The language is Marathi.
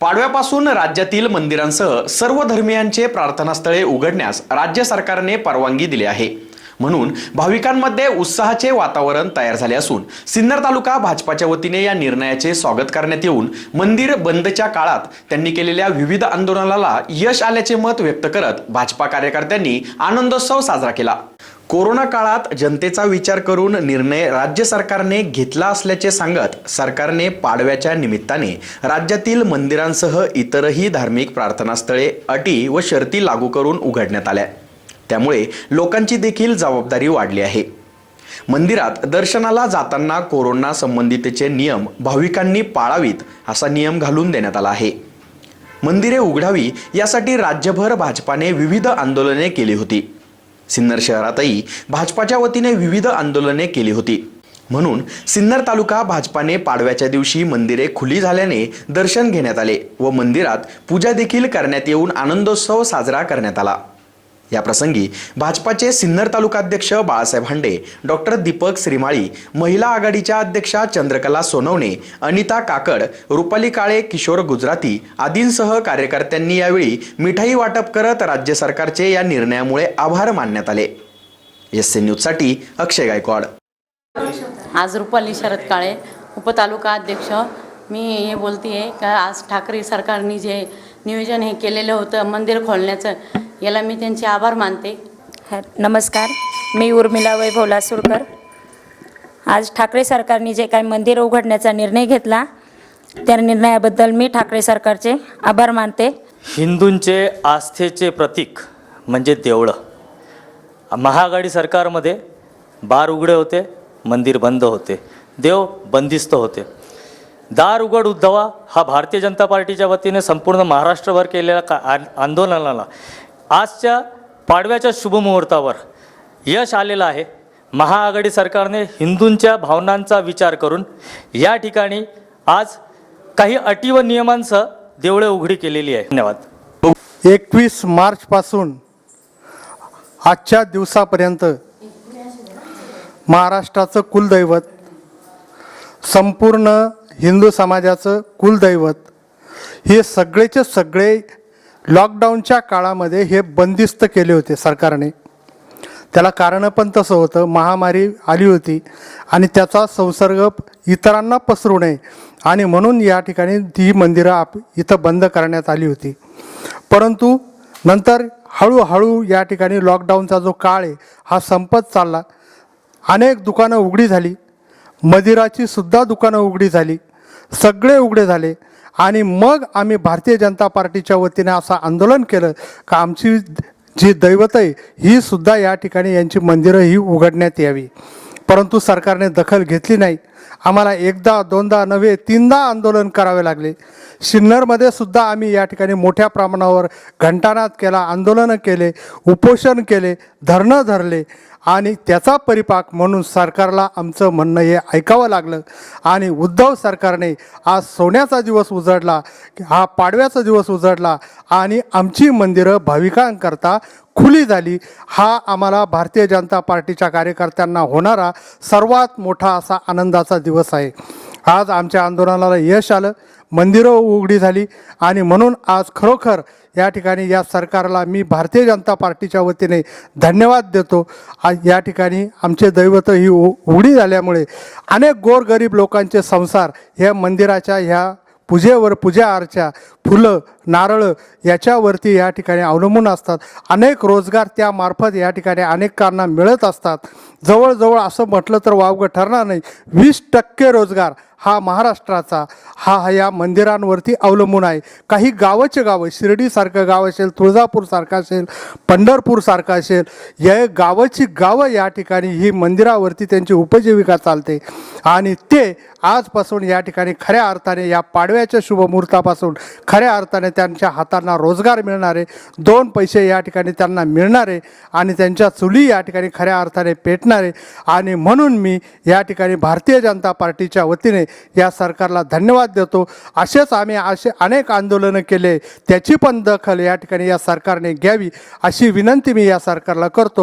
पाडव्यापासून राज्यातील मंदिरांसह सर्व धर्मियांचे प्रार्थनास्थळे उघडण्यास राज्य सरकारने परवानगी दिली आहे. म्हणून भाविकांमध्ये उत्साहाचे वातावरण तयार झाले असून सिन्नर तालुका भाजपाच्या वतीने या निर्णयाचे स्वागत करण्यात येऊन मंदिर बंदच्या काळात त्यांनी केलेल्या विविध आंदोलनाला यश आल्याचे मत व्यक्त करत भाजपा कार्यकर्त्यांनी आनंदोत्सव साजरा केला. कोरोना काळात जनतेचा विचार करून निर्णय राज्य सरकारने घेतला असल्याचे सांगत सरकारने पाडव्याच्या निमित्ताने राज्यातील मंदिरांसह इतरही धार्मिक प्रार्थनास्थळे अटी व शर्ती लागू करून उघडण्यात आल्या. त्यामुळे लोकांची देखील जबाबदारी वाढली आहे. मंदिरात दर्शनाला जाताना कोरोना संबंधितचे नियम भाविकांनी पाळावीत असा नियम घालून देण्यात आला आहे. मंदिरे उघडावी यासाठी राज्यभर भाजपाने विविध आंदोलने केली होती. सिन्नर शहरातही भाजपाच्या वतीने विविध आंदोलने केली होती. म्हणून सिन्नर तालुका भाजपाने पाडव्याच्या दिवशी मंदिरे खुली झाल्याने दर्शन घेण्यात आले व मंदिरात पूजा देखील करण्यात येऊन आनंदोत्सव साजरा करण्यात आला. या प्रसंगी भाजपाचे सिन्नर तालुकाध्यक्ष बाळासाहेब हांडे डॉक्टर दीपक श्रीमाळी महिला आघाडीच्या अध्यक्षा चंद्रकला सोनवणे अनिता काकड रुपाली काळे किशोर गुजराती आदींसह कार्यकर्त्यांनी यावेळी मिठाई वाटप करत राज्य सरकारचे या निर्णयामुळे आभार मानण्यात आले. एस एन न्यूजसाठी अक्षय गायकवाड. आज रुपाली शरद काळे उपतालुका अध्यक्ष मी हे बोलते आहे का आज ठाकरे सरकारने जे नियोजन हे केलेलं होतं मंदिर खोलण्याचं याला मी त्यांचे आभार मानते. ह- नमस्कार. मी उर्मिला वैभव लासूरकर आज ठाकरे सरकारने जे काही मंदिर उघडण्याचा निर्णय घेतला त्या निर्णयाबद्दल मी ठाकरे सरकारचे आभार मानते. हिंदूंचे आस्थेचे प्रतीक म्हणजे देवळं. महाआघाडी सरकारमध्ये बार उघडे होते मंदिर बंद होते. देव बंदिस्त होते. दार उघड उद्धवा हा भारतीय जनता पार्टीच्या वतीने संपूर्ण महाराष्ट्रभर केलेल्या का आंदोलनाला. आजच्या पाडव्याच्या शुभमुहूर्तावर यश आलेलं आहे. महाआघाडी सरकारने हिंदूंच्या भावनांचा विचार करून या ठिकाणी आज काही अटी व नियमांसह देवळे उघडी केलेली आहे धन्यवाद. एकवीस मार्चपासून आजच्या दिवसापर्यंत महाराष्ट्राचं कुलदैवत संपूर्ण हिंदू समाजाचं कुलदैवत हे सगळेचे सगळे लॉकडाऊनच्या काळामध्ये हे बंदिस्त केले होते सरकारने. त्याला कारणं पण तसं होतं महामारी आली होती आणि त्याचा संसर्ग इतरांना पसरू नये आणि म्हणून या ठिकाणी ती मंदिरं आप इथं बंद करण्यात आली होती. परंतु नंतर हळूहळू या ठिकाणी लॉकडाऊनचा जो काळ आहे हा संपत चालला. अनेक दुकानं उघडी झाली. मदिराची सुद्धा दुकानं उघडी झाली. सगळे उघडे झाले. आणि मग आम्ही भारतीय जनता पार्टीच्या वतीने असं आंदोलन केलं. का आमची जी दैवत आहे ही सुद्धा या ठिकाणी यांची मंदिरं ही उघडण्यात यावी. परंतु सरकारने दखल घेतली नाही. आम्हाला एकदा दोनदा नव्हे तीनदा आंदोलन करावे लागले. सिन्नरमध्ये सुद्धा आम्ही या ठिकाणी मोठ्या प्रमाणावर घंटानाद केला आंदोलनं केले उपोषण केले धरणं धरले आणि त्याचा परिपाक म्हणून सरकारला आमचं म्हणणं हे ऐकावं लागलं. आणि उद्धव सरकारने आज सोन्याचा दिवस उजडला हा पाडव्याचा दिवस उजडला आणि आमची मंदिरं भाविकांकरता खुली झाली. हा आम्हाला भारतीय जनता पार्टीच्या कार्यकर्त्यांना होणारा सर्वात मोठा असा आनंदाचा दिवस आहे. आज आमच्या आंदोलनाला यश आलं. मंदिरं उघडी झाली. आणि म्हणून आज खरोखर या ठिकाणी या सरकारला मी भारतीय जनता पार्टीच्या वतीने धन्यवाद देतो. आज या ठिकाणी आमचे दैवत ही उ उघडी झाल्यामुळे अनेक गोरगरीब लोकांचे संसार ह्या मंदिराच्या ह्या पूजेवर पूजा अर्चा फुलं नारळं याच्यावरती या ठिकाणी अवलंबून असतात. अनेक रोजगार त्यामार्फत या ठिकाणी अनेकांना मिळत असतात. जवळजवळ असं म्हटलं तर वावगं ठरणार नाही. वीस टक्के रोजगार हा महाराष्ट्राचा हा या मंदिरांवरती अवलंबून आहे. काही गावाचे गावं शिर्डीसारखं गाव असेल तुळजापूरसारखं असेल पंढरपूरसारखं असेल या गावाची गावं या ठिकाणी ही मंदिरावरती त्यांची उपजीविका चालते. आणि ते आजपासून या ठिकाणी खऱ्या अर्थाने या पाडव्याच्या शुभमुहूर्तापासून खऱ्या अर्थाने त्यांच्या हातांना रोजगार मिळणारे दोन पैसे या ठिकाणी त्यांना मिळणारे आणि त्यांच्या चुली या ठिकाणी खऱ्या अर्थाने पेटणारे. आणि म्हणून मी या ठिकाणी भारतीय जनता पार्टीच्या वतीने या सरकारला धन्यवाद देतो. असेच आम्ही असे अनेक आंदोलनं केले. त्याची पण दखल या ठिकाणी या सरकारने घ्यावी अशी विनंती मी या सरकारला करतो.